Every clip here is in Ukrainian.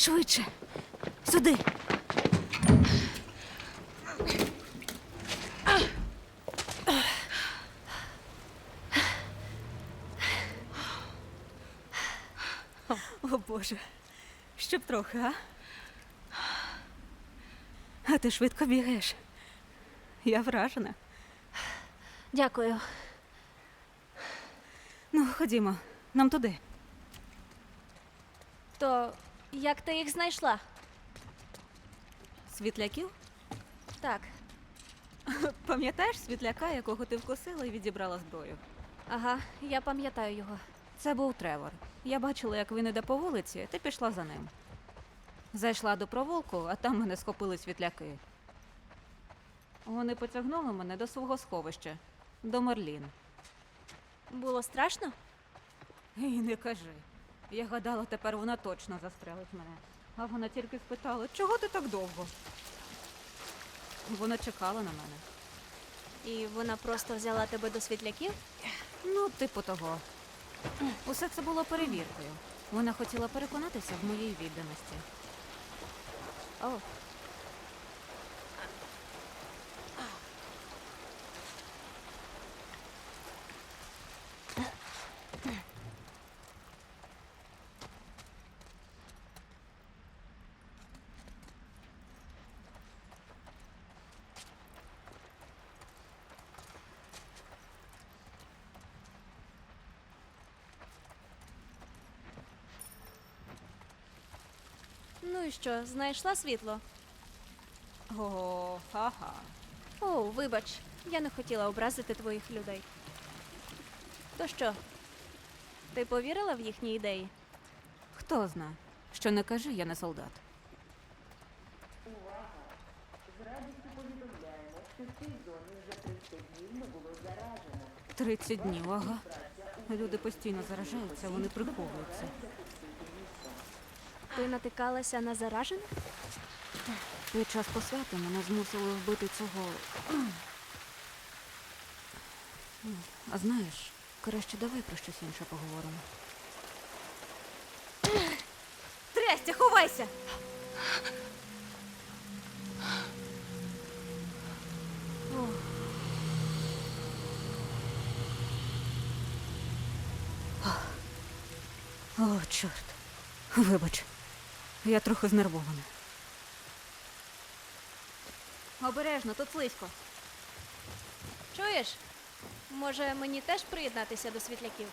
Швидше. Сюди. О Боже, щоб трохи, а? А ти швидко бігаєш. Я вражена. Дякую. Ну, ходімо, нам туди. То як ти їх знайшла? Світляків? Так. Пам'ятаєш світляка, якого ти вкусила і відібрала зброю? Ага, я пам'ятаю його. Це був Тревор. Я бачила, як він іде по вулиці, та пішла за ним. Зайшла до провулку, а там мене схопили світляки. Вони потягнули мене до свого сховища, до Мерлін. Було страшно? І не кажи. Я гадала, тепер вона точно застрелить мене. А вона тільки спитала, чого ти так довго? Вона чекала на мене. І вона просто взяла тебе до світляків? Ну, типу того. Усе це було перевіркою. Вона хотіла переконатися в моїй відданості. О. Ну і що, знайшла світло? О, ха-ха. О, вибач, я не хотіла образити твоїх людей. То що? Ти повірила в їхні ідеї? Хто зна? Що не кажи, я не солдат. Увага! Зрадістю повідомляємо, що в цій зоні вже Тридцять днів, ага. Люди постійно заражаються, вони приховуються. Ти натикалася на заражених? Під час посвяти мене змусили вбити цього. А знаєш, краще давай про щось інше поговоримо. Трястя, ховайся! О, чорт. Вибач. Я трохи знервована. Обережно, тут слизько. Чуєш? Може, мені теж приєднатися до світляків?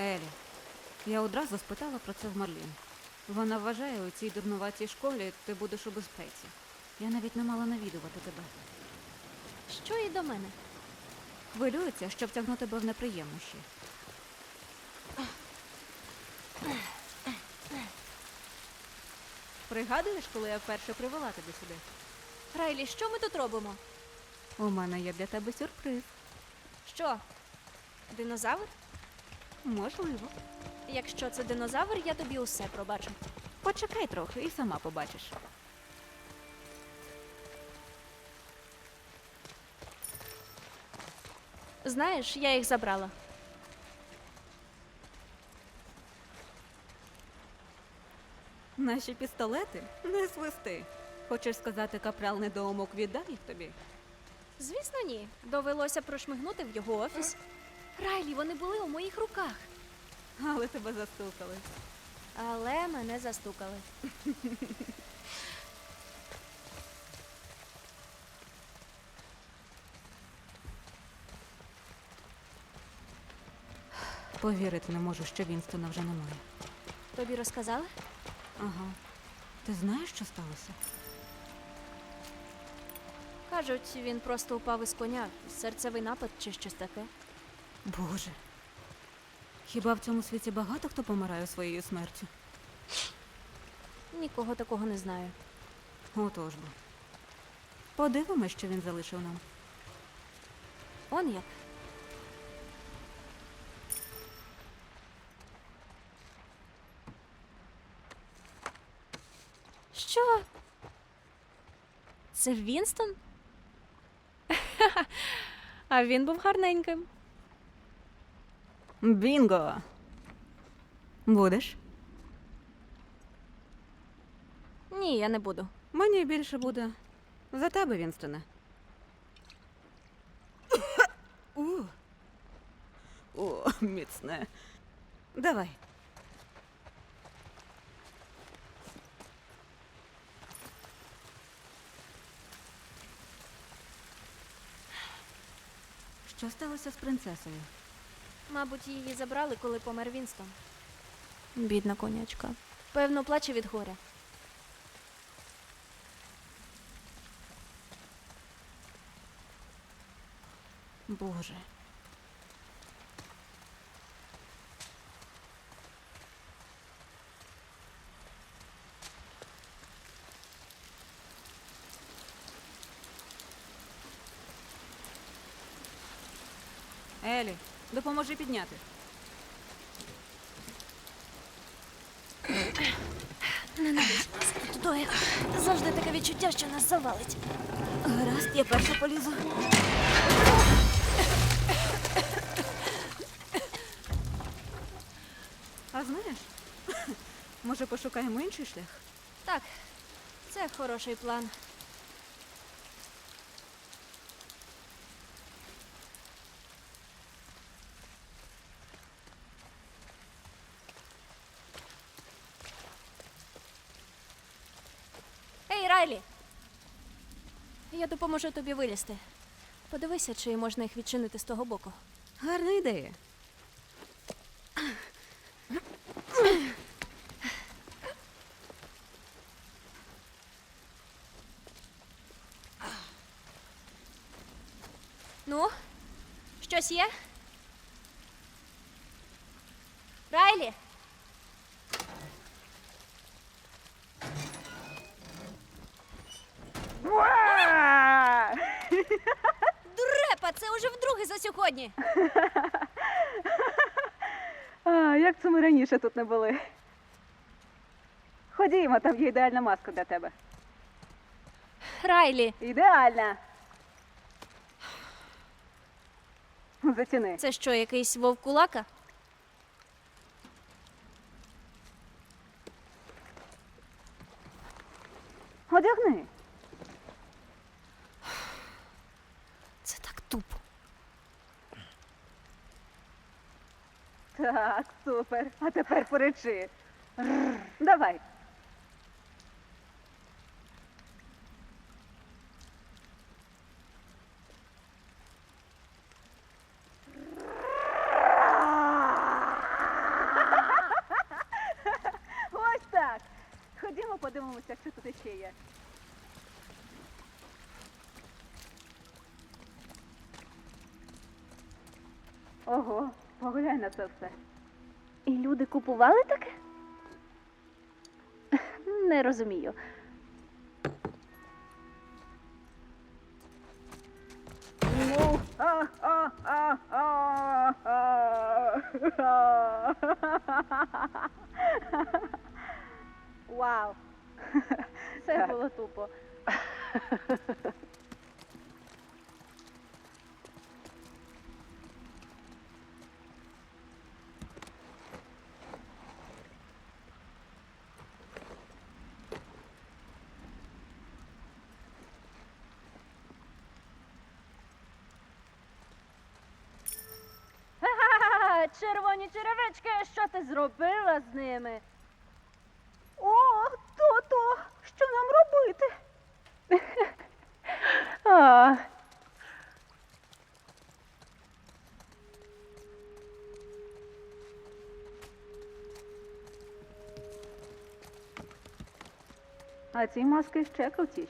Елі, я одразу спитала про це в Марлін. Вона вважає, у цій дурнуватій школі ти будеш у безпеці. Я навіть не мала навідувати тебе. Що і до мене? Хвилюється, щоб тягнути тебе в неприємності. Пригадуєш, коли я вперше привела тебе сюди? Райлі, що ми тут робимо? У мене є для тебе сюрприз. Що? Динозавр? Можливо. Якщо це динозавр, я тобі усе пробачу. Почекай трохи і сама побачиш. Знаєш, я їх забрала. Наші пістолети не свисти. Хочеш сказати, капрал недоумок віддав їх тобі? Звісно, ні. Довелося прошмигнути в його офіс. Райлі, вони були у моїх руках. Але тебе застукали. Але мене застукали. Повірити не можу, що Вінстона вже немає. Тобі розказали? Ага. Ти знаєш, що сталося? Кажуть, він просто упав із коня, серцевий напад чи щось таке. Боже. Хіба в цьому світі багато хто помирає своєю смертю? Нікого такого не знаю. Отож бо. Подивимось, що він залишив нам. Он як. Що? Це Вінстон? А він був гарненьким. Бінго! Будеш? Ні, я не буду. Мені більше буде за тебе, Вінстоне. О, міцне. Давай. Що сталося з принцесою? Мабуть, її забрали, коли помер Вінстон. Бідна конячка. Певно, плаче від горя. Боже. Елі, допоможи підняти. Тудою. Завжди таке відчуття, що нас завалить. Гаразд, я перша полізу. А знаєш, може пошукаємо інший шлях? Так, це хороший план. Райлі! Я допоможу тобі вилізти. Подивися, чи можна їх відчинити з того боку. Гарна ідея. Ну, щось є? Райлі! Дурепа, це уже за сьогодні. А, як це ми раніше тут не були? Ходімо, там є ідеальна маска для тебе. Райлі, Ідеальна. Заціни. це що, якийсь вовкулака? Одягни. Це так тупо. Так, супер. А тепер поречи. Давай. Ось так. Ходімо, подивимося, що тут ще є. Ого, поглянь на це все. І люди купували таке? Не розумію. Вау. Це було тупо. Червоні черевички, що ти зробила з ними? О, то-то, що нам робити? а, а ці маски ще крутіші.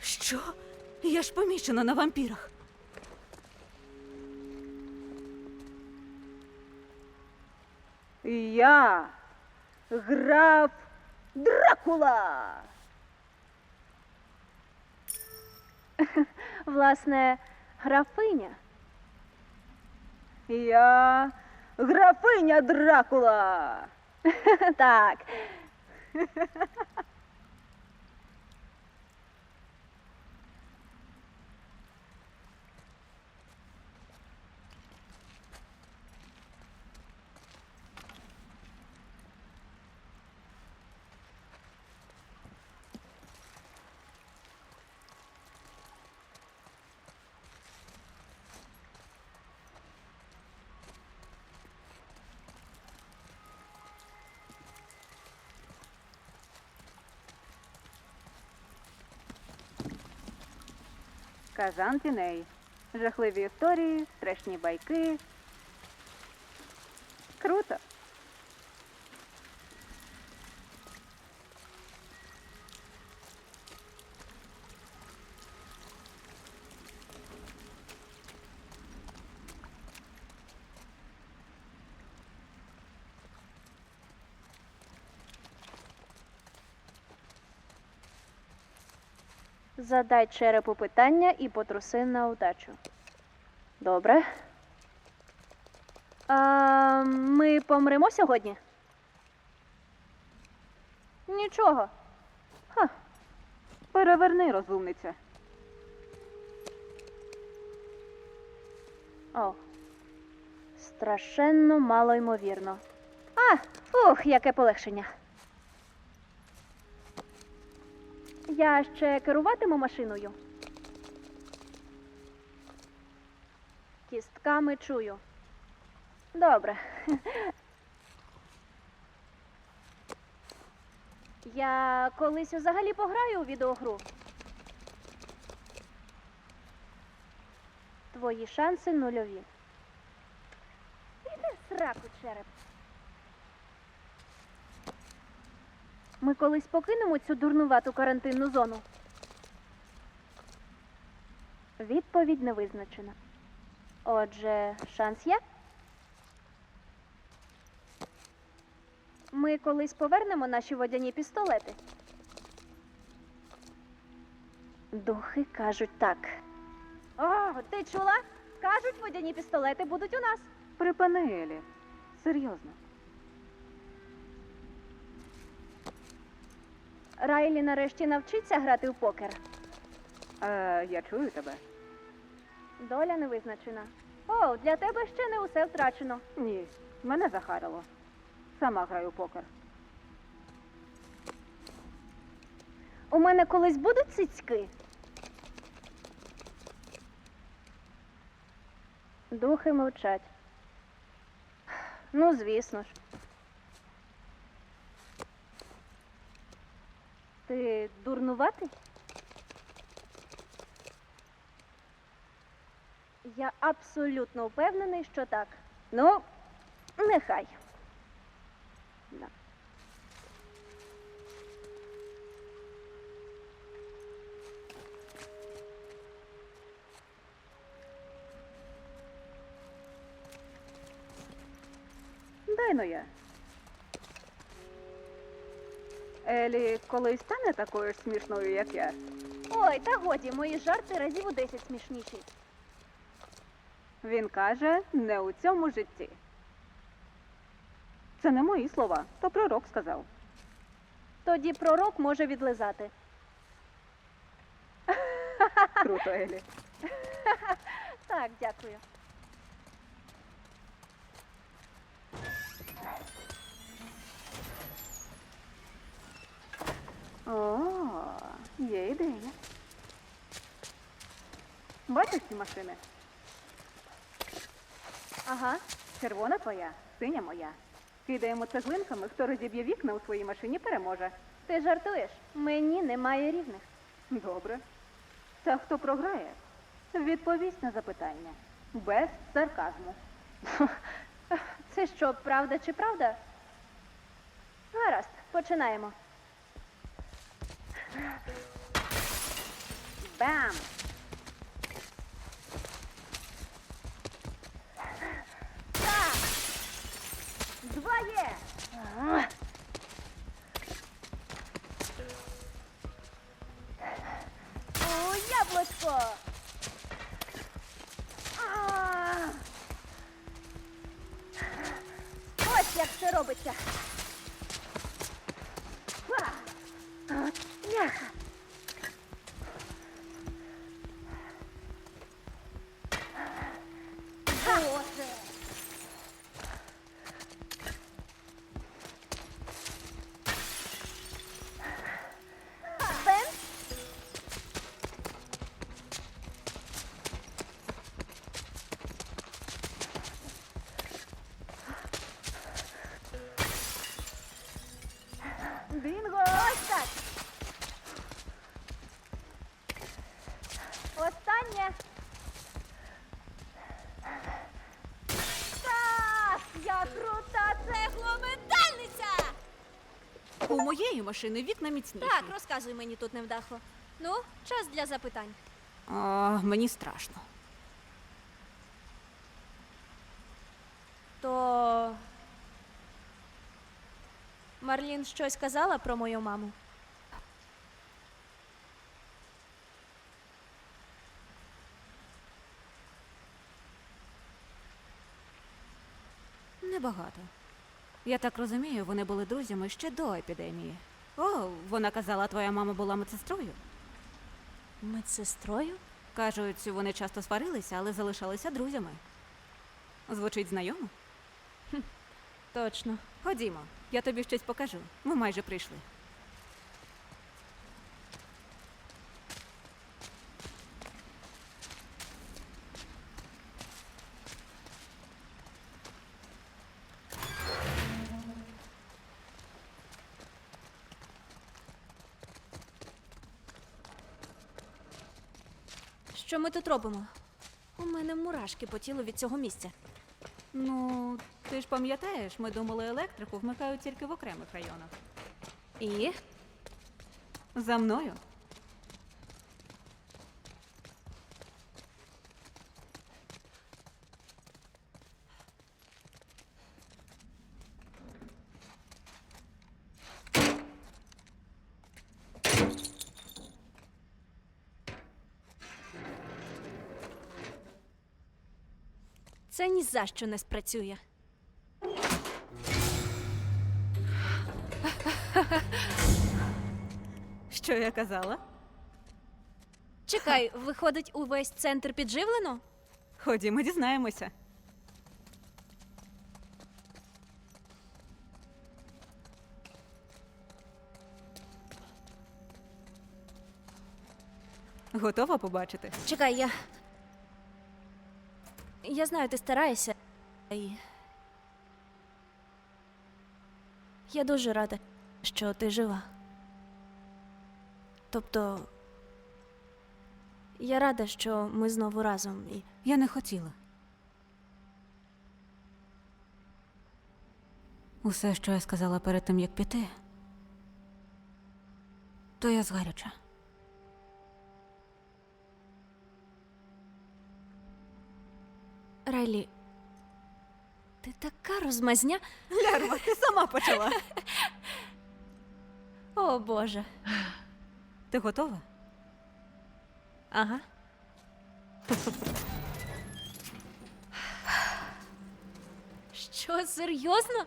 Що? Я ж помічена на вампірах. Я граф Дракула. Власне, графиня. Я графиня Дракула. Так. Казан тіней. Жахливі історії, страшні байки. Круто. Задай черепу питання і потруси на удачу. Добре. А, ми помремо сьогодні? Нічого. Ха. Переверни, розумниця. О. Страшенно мало ймовірно. А, ух, яке полегшення. Я ще керуватиму машиною. Кістками чую. Добре. Я колись взагалі пограю у відеогру. Твої шанси нульові. Іди сраку, череп. Ми колись покинемо цю дурнувату карантинну зону. Відповідь не визначена. Отже, шанс є? Ми колись повернемо наші водяні пістолети. Духи кажуть так. О, ти чула? Кажуть, водяні пістолети будуть у нас. Припини, Елі. Серйозно. Райлі нарешті навчиться грати в покер. Е, я чую тебе. Доля не визначена. О, для тебе ще не усе втрачено. Ні, мене захарило. Сама граю в покер. У мене колись будуть цицьки. Духи мовчать. Ну, звісно ж. Ти дурнуватий? Я абсолютно впевнений, що так. Ну, нехай. Да. Дай но я. Елі колись стане такою ж смішною, як я. Ой, та годі, мої жарти разів у десять смішніші. Він каже, не у цьому житті. Це не мої слова, то пророк сказав. Тоді пророк може відлизати. Круто, Елі. Так, дякую. О, є ідея. Бачиш ці машини? Ага. Червона твоя, синя моя. Кидаємо цеглинками, хто розіб'є вікна у своїй машині, переможе. Ти жартуєш? Мені немає рівних. Добре. Та хто програє, відповість на запитання. Без сарказму. Це що, правда чи правда? Гаразд, починаємо. Бам! Два є! О, яблучко! А! Ось як це робиться. Ха! От Няха! Боже! Бен? Бінго! Ось так! У моєї машини вікна міцніші. Так, розказуй мені тут невдахо. Ну, час для запитань. О, мені страшно. То. Марлін щось казала про мою маму? Небагато. Я так розумію, вони були друзями ще до епідемії. О, вона казала, твоя мама була медсестрою. Медсестрою? Кажуть, вони часто сварилися, але залишалися друзями. Звучить знайомо? Точно. Ходімо, я тобі щось покажу. Ми майже прийшли. Що ми тут робимо? У мене мурашки по тілу від цього місця. Ну, ти ж пам'ятаєш, ми думали, електрику вмикають тільки в окремих районах. І? За мною. Це ні за що не спрацює. Що я казала? Чекай, виходить, увесь центр підживлено? Ходімо, дізнаємося. Готова побачити? Чекай, я. Я знаю, ти стараєшся. Я дуже рада, що ти жива. Тобто. Я рада, що ми знову разом. І... Я не хотіла. Усе, що я сказала перед тим, як піти, то я згаряча. Райлі. Ти така розмазня. Лярва, ти сама почала. О Боже. Ти готова? Ага. Що, серйозно?